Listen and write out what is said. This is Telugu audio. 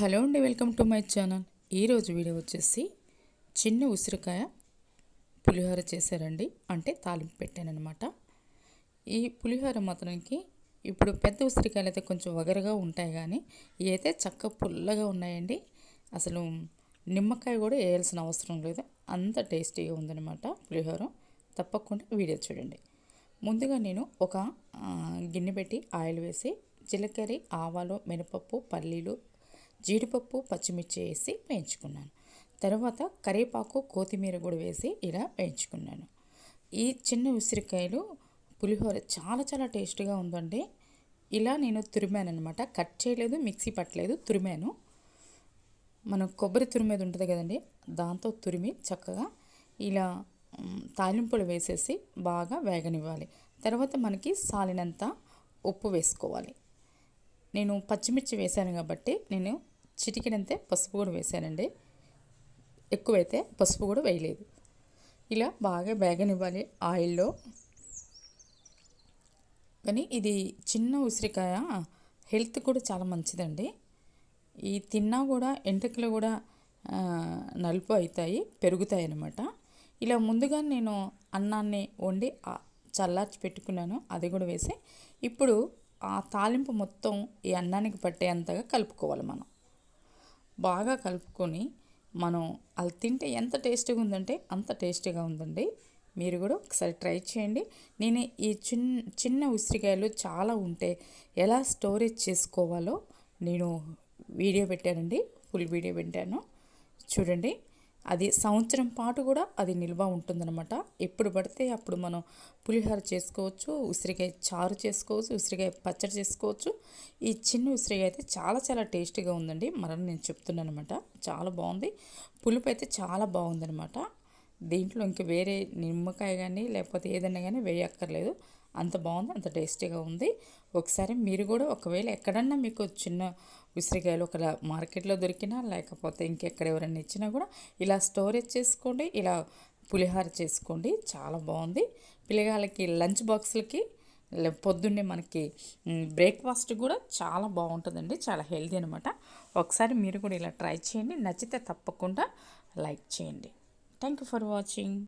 హలో అండి వెల్కమ్ టు మై ఛానల్. ఈరోజు వీడియో వచ్చేసి చిన్న ఉసిరికాయ పులిహోర చేశారండి. అంటే తాలింపు పెట్టానమాట ఈ పులిహోర మాత్రానికి ఇప్పుడు పెద్ద ఉసిరికాయలు అయితే కొంచెం వగరగా ఉంటాయి కానీ ఇవైతే అయితే చక్క పుల్లగా ఉన్నాయండి. అసలు నిమ్మకాయ కూడా వేయాల్సిన అవసరం లేదు. అంత టేస్టీగా ఉందన్నమాట పులిహోర. తప్పకుండా వీడియో చూడండి. ముందుగా నేను ఒక గిన్నె పెట్టి ఆయిల్ వేసి జీలకర్ర ఆవాలు మినపప్పు పల్లీలు జీడిపప్పు పచ్చిమిర్చి వేసి వేయించుకున్నాను. తర్వాత కరివేపాకు కొత్తిమీర కూడా వేసి ఇలా వేయించుకున్నాను. ఈ చిన్న ఉసిరికాయలు పులిహోర చాలా చాలా టేస్ట్గా ఉందండి. ఇలా నేను తురిమాను అనమాట కట్ చేయలేదు మిక్సీ పట్టలేదు తురిమాను. మనం కొబ్బరి తురిమేది ఉంటుంది కదండి దాంతో తురిమి చక్కగా ఇలా తాలింపులు వేసేసి బాగా వేగనివ్వాలి. తర్వాత మనకి సాలినంత ఉప్పు వేసుకోవాలి. నేను పచ్చిమిర్చి వేశాను కాబట్టి నేను చిటికినంతే పసుపు కూడా వేసానండి. ఎక్కువైతే పసుపు కూడా వేయలేదు. ఇలా బాగా వేగనివ్వాలి ఆయిల్లో. కానీ ఇది చిన్న ఉసిరికాయ హెల్త్ కూడా చాలా మంచిదండి. ఈ తిన్నా కూడా ఎంట్రుకలు కూడా నలుపు అవుతాయి పెరుగుతాయి అన్నమాట ఇలా ముందుగా నేను అన్నాన్ని వండి చల్లార్చి పెట్టుకున్నాను. అది కూడా వేసి ఇప్పుడు ఆ తాలింపు మొత్తం ఈ అన్నానికి పట్టేంతగా కలుపుకోవాలి మనం. బాగా కలుపుకొని మనం అది తింటే ఎంత టేస్టీగా ఉందంటే అంత టేస్టీగా ఉందండి. మీరు కూడా ఒకసారి ట్రై చేయండి. నేను ఈ చిన్న చిన్న ఉసిరికాయలు చాలా ఉంటే ఎలా స్టోరేజ్ చేసుకోవాలో నేను వీడియో పెట్టానండి. ఫుల్ వీడియో పెట్టాను. చూడండి. అది సంవత్సరం పాటు కూడా అది నిల్వ ఉంటుందన్నమాట. ఎప్పుడు పడితే అప్పుడు మనం పులిహోర చేసుకోవచ్చు ఉసిరికాయ చారు చేసుకోవచ్చు ఉసిరికాయ పచ్చడి చేసుకోవచ్చు. ఈ చిన్న ఉసిరికాయ అయితే చాలా చాలా టేస్టీగా ఉందండి. మరని నేను చెప్తున్నాను అనమాట చాలా బాగుంది. పులుపు అయితే చాలా బాగుందనమాట దీంట్లో ఇంక వేరే నిమ్మకాయ కానీ లేకపోతే ఏదైనా కానీ వేయక్కర్లేదు. అంత బాగుంది అంత టేస్టీగా ఉంది. ఒకసారి మీరు కూడా ఒకవేళ ఎక్కడన్నా మీకు చిన్న ఉసిరికాయలు ఒక మార్కెట్లో దొరికినా లేకపోతే ఇంకెక్కడ ఎవరైనా ఇచ్చినా కూడా ఇలా స్టోరేజ్ చేసుకోండి ఇలా పులిహోర చేసుకోండి. చాలా బాగుంది. పిల్లగాళ్ళకి లంచ్ బాక్స్లకి పొద్దున్నే మనకి బ్రేక్ఫాస్ట్ కూడా చాలా బాగుంటుందండి. చాలా హెల్దీ అనమాట ఒకసారి మీరు కూడా ఇలా ట్రై చేయండి. నచ్చితే తప్పకుండా లైక్ చేయండి. Thank you for watching.